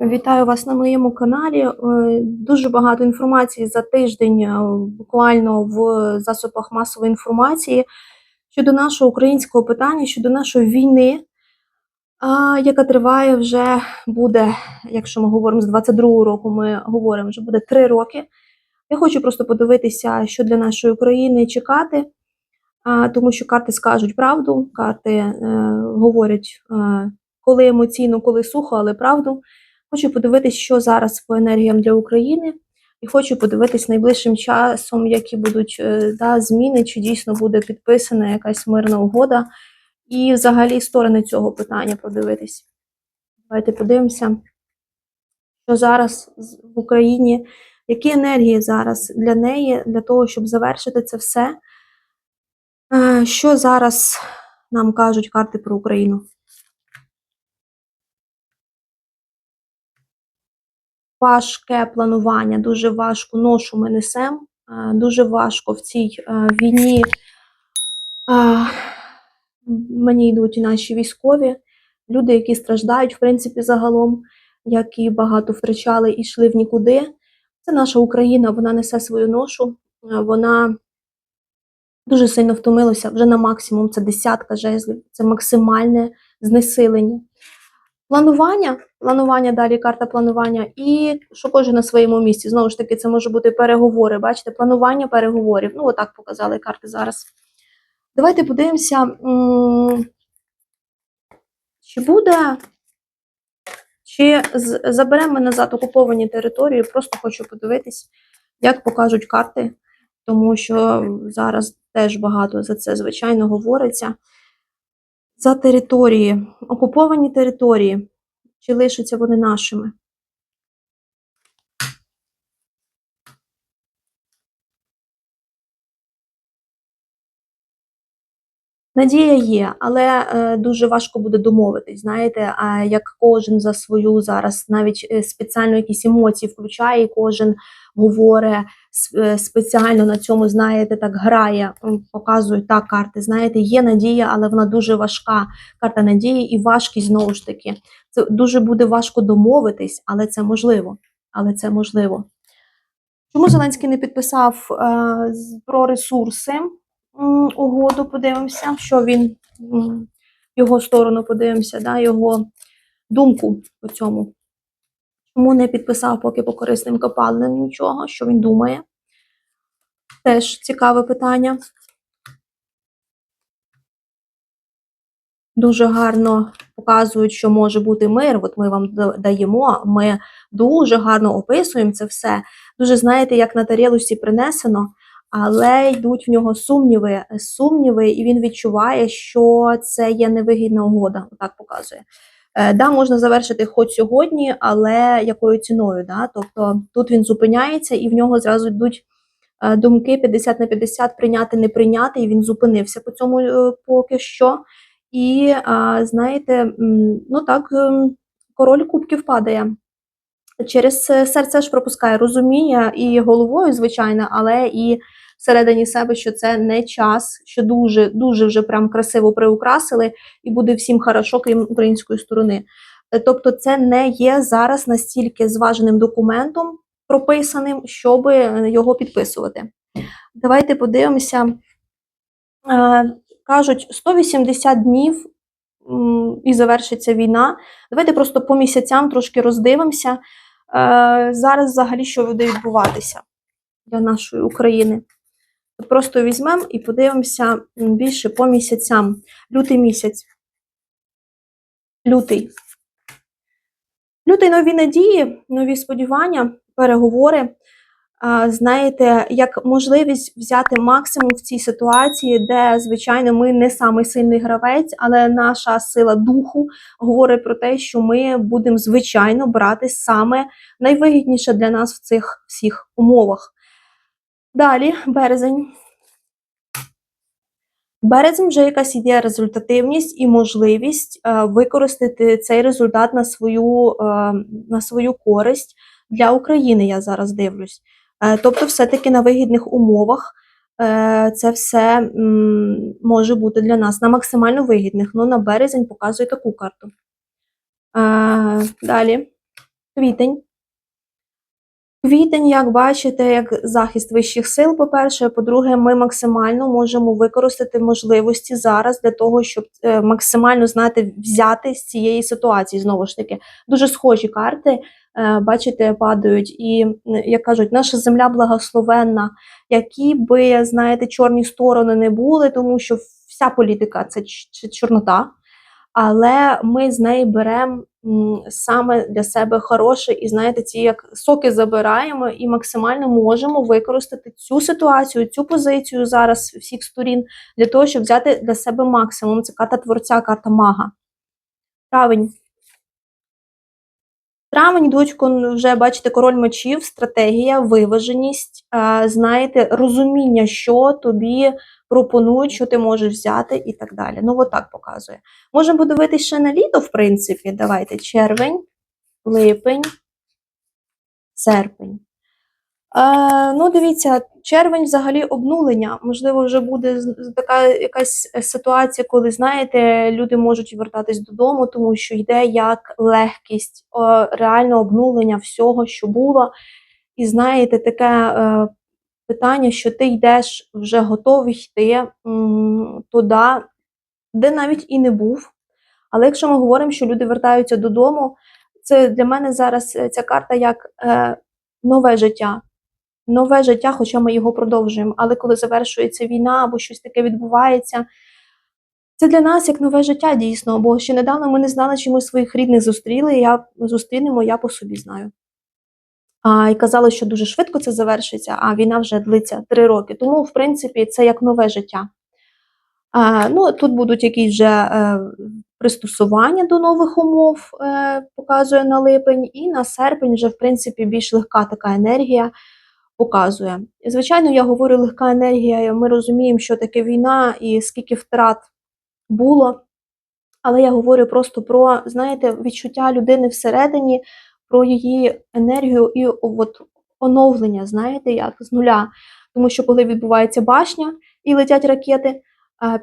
Вітаю вас на моєму каналі. Е, Дуже багато інформації за тиждень е, буквально в засобах масової інформації щодо нашого українського питання, щодо нашої війни, яка триває вже буде, якщо ми говоримо з 22-го року, ми говоримо, вже буде 3 роки. Я хочу просто подивитися, що для нашої України чекати, тому що карти скажуть правду, карти е, говорять, коли емоційно, коли сухо, але правду. Хочу подивитись, що зараз по енергіям для України, і хочу подивитись найближчим часом, які будуть е, да, зміни, чи дійсно буде підписана якась мирна угода, і взагалі сторони цього питання подивитись. Давайте подивимося, що зараз в Україні, які енергії зараз для неї, для того, щоб завершити це все. Е, Що зараз нам кажуть карти про Україну? Важке планування, дуже важку ношу ми несемо, дуже важко в цій е, війні. е, Мені йдуть наші військові, люди, які страждають, в принципі, загалом, які багато втрачали і йшли в нікуди. Це наша Україна, вона несе свою ношу, е, вона дуже сильно втомилася вже на максимум. Це десятка жезлів, це максимальне знесилення. Планування, планування далі, карта планування, і що кожен на своєму місці. Знову ж таки, це може бути переговори. Бачите, планування переговорів. Ну, отак показали карти зараз. Давайте подивимося, чи буде, чи заберемо назад окуповані території. Просто хочу подивитись, як покажуть карти, тому що зараз теж багато за це, звичайно, говориться. За території, окуповані території, чи лишаться вони нашими? Надія є, але е, дуже важко буде домовитись. Знаєте, а як кожен за свою зараз навіть е, спеціально якісь емоції включає, і кожен говорить спеціально на цьому, знаєте, так грає, м, показує так карти. Знаєте, є надія, але вона дуже важка. Карта надії і важкість знову ж таки. Це дуже буде важко домовитись, але це можливо. Але це можливо. Чому Зеленський не підписав е, про ресурси угоду? Подивимося, що він його сторону подивимося, да, його думку по цьому. Чому не підписав поки по корисним копалинам нічого, що він думає? Теж цікаве питання. Дуже гарно показують, що може бути мир. От ми вам да- даємо. Ми дуже гарно описуємо це все. Дуже знаєте, як на тарілочці принесено, але йдуть в нього сумніви, сумніви, і він відчуває, що це є невигідна угода. Так показує. Е, Да, можна завершити хоч сьогодні, але якою ціною? Да? Тобто тут він зупиняється, і в нього зразу йдуть е, думки 50 на 50, прийняти, не прийняти, і він зупинився по цьому е, поки що. І знаєте, ну так, ем, король кубків падає. Через серце ж пропускає розуміння і головою, звичайно, але і всередині себе, що це не час, що дуже дуже вже прям красиво приукрасили, і буде всім хорошо, крім української сторони. Е, Тобто, це не є зараз настільки зваженим документом прописаним, щоб е, його підписувати. Давайте подивимося. Е, Кажуть, 180 днів і завершиться війна. Давайте просто по місяцям трошки роздивимося. Зараз взагалі що буде відбуватися для нашої України. Просто візьмемо і подивимося більше по місяцям. Лютий місяць. Лютий. Лютий нові надії, нові сподівання, переговори. Знаєте, як можливість взяти максимум в цій ситуації, де, звичайно, ми не самий сильний гравець, але наша сила духу говорить про те, що ми будемо звичайно брати саме найвигідніше для нас в цих всіх умовах. Далі, березень. Березень вже якась є результативність і можливість е, використати цей результат на свою, е, на свою користь для України. Я зараз дивлюсь. Е, тобто, все-таки на вигідних умовах це все може бути для нас на максимально вигідних. Ну, на березень показує таку карту. Далі. Квітень. Квітень, як бачите, як захист вищих сил, по-перше. По-друге, ми максимально можемо використати можливості зараз для того, щоб е, максимально знати, взяти з цієї ситуації. Знову ж таки, дуже схожі карти, е, бачите, падають. І, як кажуть, наша земля благословенна, які би, знаєте, чорні сторони не були, тому що вся політика це чорнота. Але ми з неї беремо саме для себе хороше, і знаєте, ці як соки забираємо і максимально можемо використати цю ситуацію, цю позицію зараз всіх сторін для того, щоб взяти для себе максимум. Це карта творця, карта мага. Травень. Травень йдуть вже бачите, король мечів, стратегія, виваженість, знаєте, розуміння, що тобі пропонують, що ти можеш взяти і так далі. Ну, от так показує. Можемо подивитись ще на літо, в принципі. Давайте червень, липень, серпень. Е, ну, дивіться, червень взагалі обнулення. Можливо, вже буде така якась е, ситуація, коли, знаєте, люди можуть вертатись додому, тому що йде як легкість, о, реально обнулення всього, що було. І знаєте, таке е, питання, що ти йдеш вже готовий йти туди, де навіть і не був. Але якщо ми говоримо, що люди вертаються додому, це для мене зараз е, ця карта як е, нове життя. Нове життя, хоча ми його продовжуємо. Але коли завершується війна або щось таке відбувається, це для нас як нове життя дійсно. Бо ще недавно ми не знали, чи ми своїх рідних зустріли. Я зустрінемо, я по собі знаю. А, і казали, що дуже швидко це завершиться, а війна вже длиться три роки. Тому, в принципі, це як нове життя. А, ну, тут будуть якісь вже е, пристосування до нових умов, е, показує на липень, і на серпень вже, в принципі, більш легка така енергія показує. Звичайно, я говорю легка енергія, ми розуміємо, що таке війна і скільки втрат було. Але я говорю просто про, знаєте, відчуття людини всередині, про її енергію і от оновлення, знаєте, як з нуля. Тому що коли відбувається башня і летять ракети,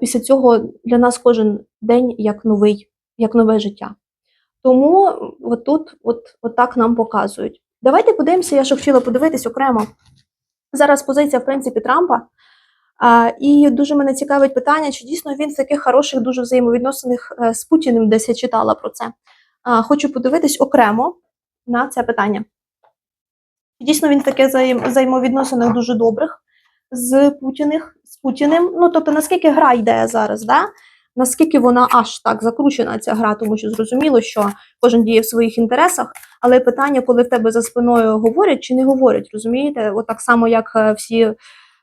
після цього для нас кожен день як новий, як нове життя. Тому от тут от, от так нам показують. Давайте подивимося, я ще хотіла подивитись окремо. Зараз позиція, в принципі, Трампа. А, і дуже мене цікавить питання, чи дійсно він в таких хороших, дуже взаємовідносинах е, з Путіним, десь я читала про це. А, хочу подивитись окремо на це питання. Дійсно, він в таких взаємовідносинах дуже добрих з Путіних, з Путіним. Ну, тобто, наскільки гра йде зараз, да? наскільки вона аж так закручена, ця гра, тому що зрозуміло, що кожен діє в своїх інтересах, але питання, коли в тебе за спиною говорять чи не говорять, розумієте? От так само, як е, всі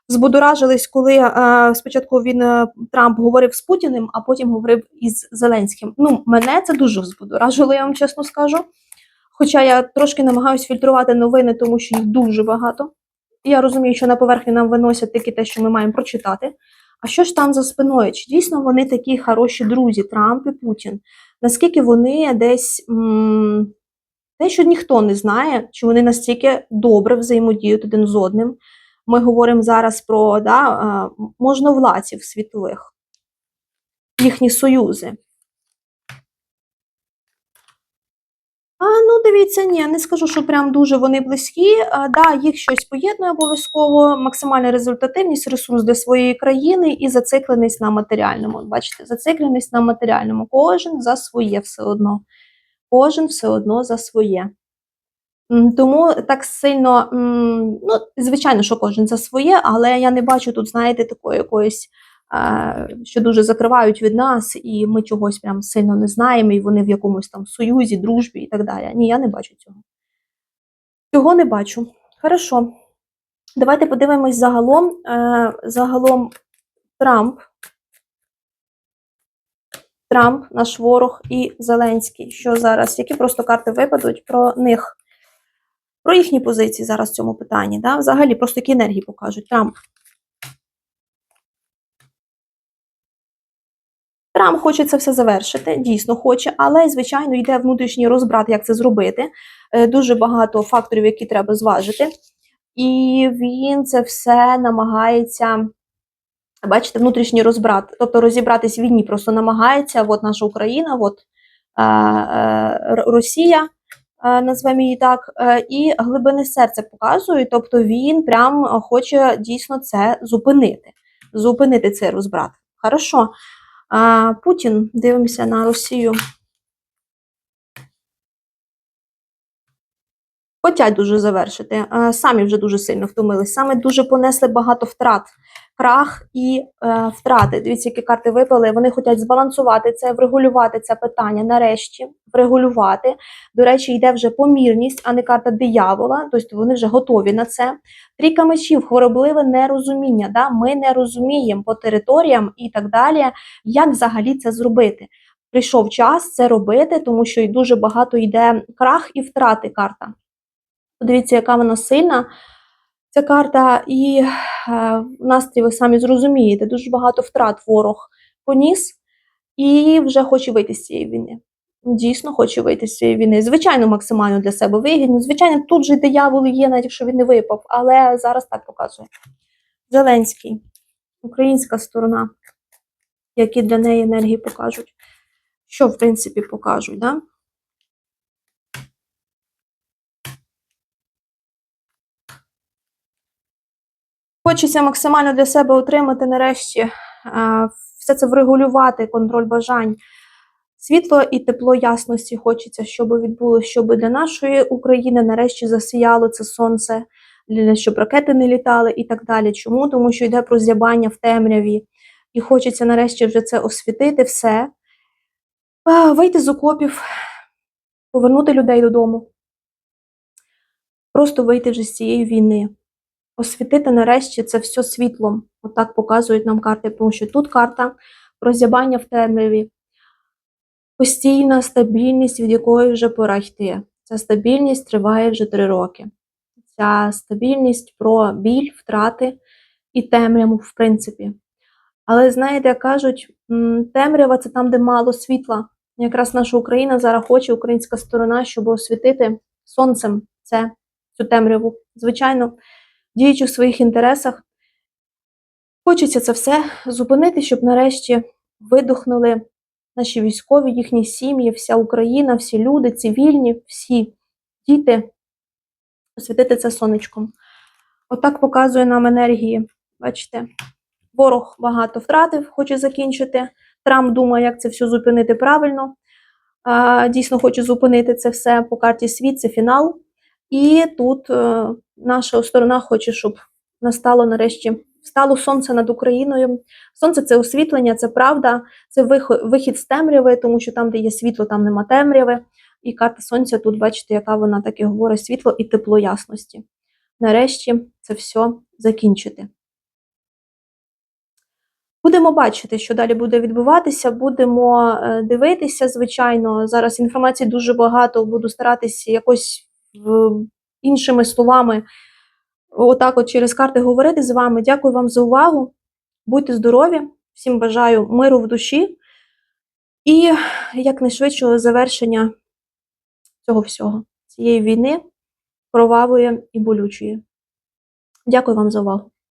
збудоражились, коли е, спочатку він е, Трамп говорив з Путіним, а потім говорив із Зеленським. Ну, мене це дуже збудоражило, я вам чесно скажу. Хоча я трошки намагаюся фільтрувати новини, тому що їх дуже багато. І я розумію, що на поверхні нам виносять тільки те, що ми маємо прочитати. А що ж там за спиною? Чи дійсно вони такі хороші друзі, Трамп і Путін? Наскільки вони десь те, що ніхто не знає, чи вони настільки добре взаємодіють один з одним? Ми говоримо зараз про да, можновладців світових, їхні союзи. А, ну, дивіться, ні, не скажу, що прям дуже вони близькі. А, да, їх щось поєднує обов'язково, максимальна результативність, ресурс для своєї країни і зацикленість на матеріальному. Бачите, зацикленість на матеріальному. Кожен за своє все одно. Кожен все одно за своє. Тому так сильно, ну, звичайно, що кожен за своє, але я не бачу тут, знаєте, такої якоїсь, що дуже закривають від нас, і ми чогось прям сильно не знаємо, і вони в якомусь там союзі, дружбі і так далі. Ні, я не бачу цього. Цього не бачу. Хорошо. Давайте подивимось загалом. Е, загалом Трамп. Трамп, наш ворог і Зеленський. Що зараз? Які просто карти випадуть про них? Про їхні позиції зараз в цьому питанні. Да? Взагалі, просто які енергії покажуть. Трамп. Трамп хоче це все завершити, дійсно хоче, але, звичайно, йде внутрішній розбрат, як це зробити. Е, Дуже багато факторів, які треба зважити. І він це все намагається, бачите, внутрішній розбрат, тобто розібратись в війні, просто намагається, от наша Україна, от е, е, Росія, е, назвемо її так, е, і глибини серця показують, тобто він прям е, хоче дійсно це зупинити, зупинити цей розбрат. Хорошо. А, Путін, дивимося на Росію. Хотять дуже завершити. Самі вже дуже сильно втомились, саме дуже понесли багато втрат, крах і е, втрати. Дивіться, які карти випали. Вони хочуть збалансувати це, врегулювати це питання нарешті, врегулювати. До речі, йде вже помірність, а не карта диявола. Тобто вони вже готові на це. Трійка мечів, хворобливе нерозуміння. Да? Ми не розуміємо по територіям і так далі, як взагалі це зробити. Прийшов час це робити, тому що й дуже багато йде крах і втрати карта. Подивіться, яка вона сильна. Ця карта, і е, настрій ви самі зрозумієте, дуже багато втрат ворог поніс і вже хоче вийти з цієї війни. Дійсно хоче вийти з цієї війни. Звичайно, максимально для себе вигідно. Звичайно, тут же диявол є, навіть якщо він не випав, але зараз так показує. Зеленський, українська сторона, які для неї енергії покажуть. Що, в принципі, покажуть, да? Хочеться максимально для себе отримати нарешті е, все це врегулювати, контроль бажань. Світло і тепло ясності хочеться, щоб відбулося, щоб для нашої України нарешті засіяло це сонце, щоб ракети не літали і так далі. Чому? Тому що йде прозябання в темряві, і хочеться нарешті вже це освітити все, вийти з окопів, повернути людей додому, просто вийти вже з цієї війни освітити нарешті це все світлом. Отак показують нам карти, тому що тут карта прозябання в темряві, постійна стабільність, від якої вже пора йти. Ця стабільність триває вже три роки. Ця стабільність про біль, втрати і темряву, в принципі. Але знаєте, як кажуть, темрява це там, де мало світла. Якраз наша Україна зараз хоче, українська сторона, щоб освітити сонцем це, цю темряву. Звичайно, діючи в своїх інтересах, хочеться це все зупинити, щоб нарешті видохнули наші військові, їхні сім'ї, вся Україна, всі люди, цивільні, всі діти, освітити це сонечком. Отак показує нам енергії. Бачите, ворог багато втратив, хоче закінчити. Трамп думає, як це все зупинити правильно. Дійсно, хоче зупинити це все по карті світ, це фінал. І тут е, наша сторона хоче, щоб настало нарешті встало сонце над Україною. Сонце це освітлення, це правда, це вихід з темряви, тому що там, де є світло, там нема темряви. І карта сонця тут, бачите, яка вона так і говорить: світло і тепло ясності. Нарешті це все закінчити. Будемо бачити, що далі буде відбуватися. Будемо е, дивитися, звичайно. Зараз інформації дуже багато. Буду старатися якось іншими словами, отак, от через карти говорити з вами. Дякую вам за увагу. Будьте здорові, всім бажаю миру в душі і якнайшвидшого завершення цього всього, цієї війни, кровавої і болючої. Дякую вам за увагу.